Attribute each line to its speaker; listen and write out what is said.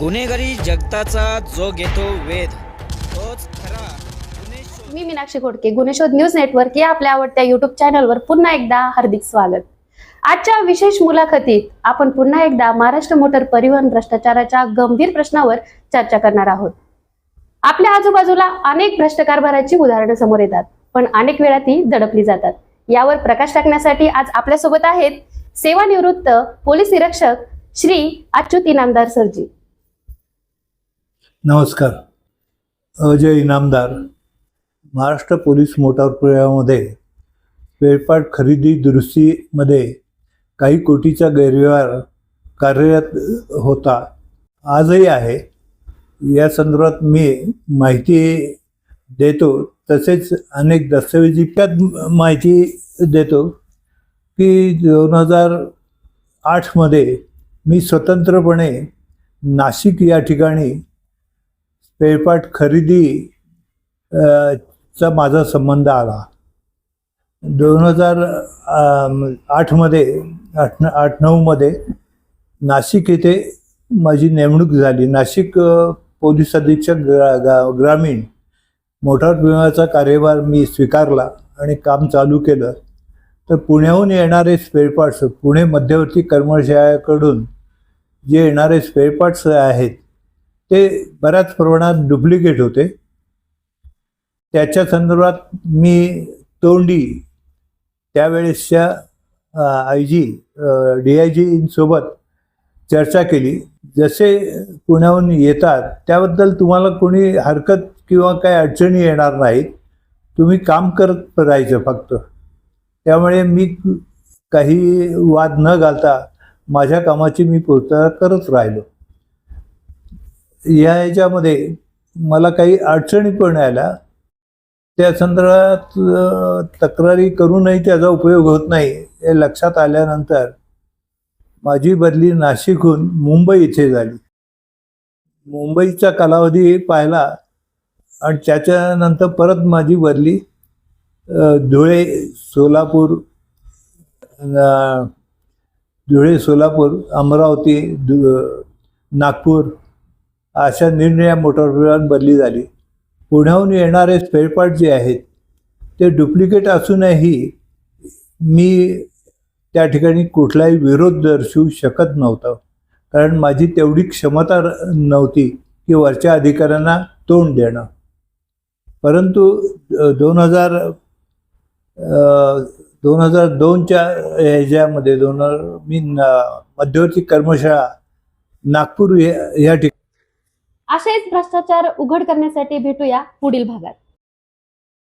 Speaker 1: गुन्हेगारी जगताचा जो घेतो वेध तोच खरा.
Speaker 2: मी मीनाक्षी खोडके गुन्हेशोध न्यूज नेटवर्क या आपल्या आवडत्या युट्यूब चॅनलवर पुन्हा एकदा हार्दिक स्वागत. आजच्या विशेष मुलाखतीत आपण पुन्हा एकदा महाराष्ट्र मोटर परिवहन भ्रष्टाचाराच्या गंभीर प्रश्नावर चर्चा करणार आहोत. आपल्या आजूबाजूला अनेक भ्रष्ट कारभाराची उदाहरणं समोर येतात पण अनेक वेळा ती दडपली जातात. यावर प्रकाश टाकण्यासाठी आज आपल्यासोबत आहेत सेवानिवृत्त पोलीस निरीक्षक श्री अच्युत इनामदार सरजी.
Speaker 3: नमस्कार. अजय इनामदार महाराष्ट्र पोलीस मोटार पुरवठ्यामध्ये स्पेअरपार्ट खरेदी दुरुस्तीमध्ये काही कोटीचा गैरव्यवहार कार्यरत होता. आजही आहे. या संदर्भात मी माहिती देतो. तसेच अनेक दस्तऐवजी त्यात माहिती देतो की दोन हजार आठमध्ये मी स्वतंत्रपणे नाशिक या ठिकाणी स्पेअरपार्ट खरेदी चा माझा संबंध आला. दोन हजार आठमध्ये आठ आठ नऊमध्ये नाशिक येथे माझी नेमणूक झाली. नाशिक पोलीस अधीक्षक ग्रा गा ग्रामीण मोटार विमाचा कार्यभार मी स्वीकारला आणि काम चालू केलं. तर पुण्याहून येणारे स्पेअरपार्ट्स पुणे मध्यवर्ती कर्मचाऱ्याकडून जे येणारे स्पेअरपार्ट्स आहेत ते बऱ्याच प्रमाणात डुप्लिकेट होते. त्याच्या संदर्भात मी तोंडी त्यावेळेसच्या आय जी डी आय जींसोबत चर्चा केली. जसे पुण्याहून येतात त्याबद्दल तुम्हाला कोणी हरकत किंवा काही अडचणी येणार नाहीत. तुम्ही काम करत राहायचं फक्त. त्यामुळे मी काही वाद न घालता माझ्या कामाची मी पूर्तता करत राहिलो. या याच्यामध्ये मला काही अडचणी पण आल्या. त्या संदर्भात तक्रारी करूनही त्याचा उपयोग होत नाही हे लक्षात आल्यानंतर माझी बदली नाशिकहून मुंबई इथे झाली. मुंबईचा कालावधी पाहिला आणि त्याच्यानंतर परत माझी बदली धुळे सोलापूर धुळे सोलापूर अमरावती दु नागपूर अशा निरनिळ्या मोटार बदली झाली. पुण्याहून येणारे स्पेअरपार्ट जे आहेत ते डुप्लिकेट असूनही मी त्या ठिकाणी कुठलाही विरोध दर्शवू शकत नव्हतं. कारण माझी तेवढी क्षमता नव्हती की वरच्या अधिकाऱ्यांना तोंड देणं. परंतु दोन हजार दोन हजार दोनच्या ह्याच्यामध्ये दोन हजार मी न- मध्यवर्ती कर्मशाळा नागपूर ह्या या ठिकाणी
Speaker 2: असेच भ्रष्टाचार उघड करण्यासाठी भेटूया पुढील भागात.